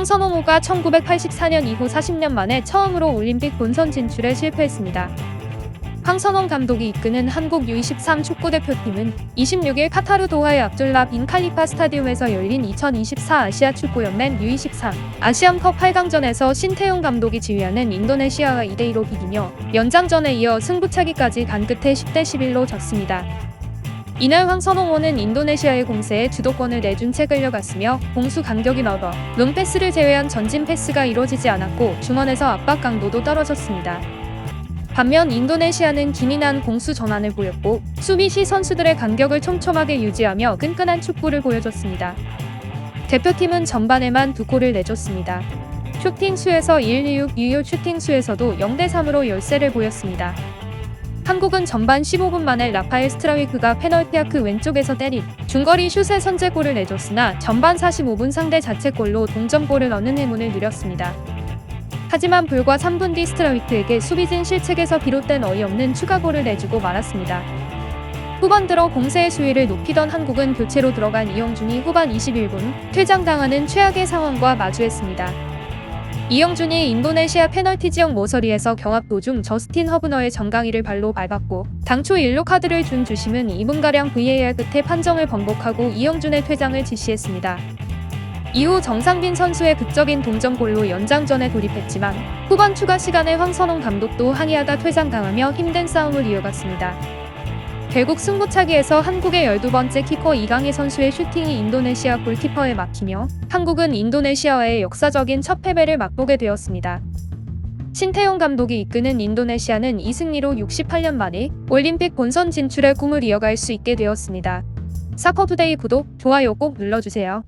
황선홍호가 1984년 이후 40년 만에 처음으로 올림픽 본선 진출에 실패했습니다. 황선홍 감독이 이끄는 한국 U23 축구대표팀은 26일 카타르 도하의 압둘라 빈 칼리파 스타디움에서 열린 2024 아시아 축구연맹 U23 아시안컵 8강전에서 신태용 감독이 지휘하는 인도네시아와 2대2로 비기며 연장전에 이어 승부차기까지 간 끝에 10대 11로 졌습니다. 이날 황선홍호는 인도네시아의 공세에 주도권을 내준 채 끌려갔으며 공수 간격이 넓어 롱패스를 제외한 전진 패스가 이루어지지 않았고 중원에서 압박 강도도 떨어졌습니다. 반면 인도네시아는 기민한 공수 전환을 보였고 수비 시 선수들의 간격을 촘촘하게 유지하며 끈끈한 축구를 보여줬습니다. 대표팀은 전반에만 두 골을 내줬습니다. 슈팅 수에서 1-6 유효 슈팅 수에서도 0대3으로 열세를 보였습니다. 한국은 전반 15분 만에 라파엘 스트라위크가 페널티아크 왼쪽에서 때린 중거리 슛에 선제골을 내줬으나 전반 45분 상대 자책골로 동점골을 얻는 행운을 누렸습니다. 하지만 불과 3분 뒤 스트라위크에게 수비진 실책에서 비롯된 어이없는 추가골을 내주고 말았습니다. 후반 들어 공세의 수위를 높이던 한국은 교체로 들어간 이영준이 후반 21분 퇴장당하는 최악의 상황과 마주했습니다. 이영준이 인도네시아 페널티 지역 모서리에서 경합 도중 저스틴 허브너의 정강이를 발로 밟았고 당초 일로 카드를 준 주심은 2분가량 VAR 끝에 판정을 번복하고 이영준의 퇴장을 지시했습니다. 이후 정상빈 선수의 극적인 동점골로 연장전에 돌입했지만 후반 추가 시간에 황선홍 감독도 항의하다 퇴장당하며 힘든 싸움을 이어갔습니다. 결국 승부차기에서 한국의 12번째 키커 이강희 선수의 슈팅이 인도네시아 골키퍼에 막히며 한국은 인도네시아와의 역사적인 첫 패배를 맛보게 되었습니다. 신태용 감독이 이끄는 인도네시아는 이 승리로 68년 만에 올림픽 본선 진출의 꿈을 이어갈 수 있게 되었습니다. 사커투데이 구독, 좋아요 꼭 눌러주세요.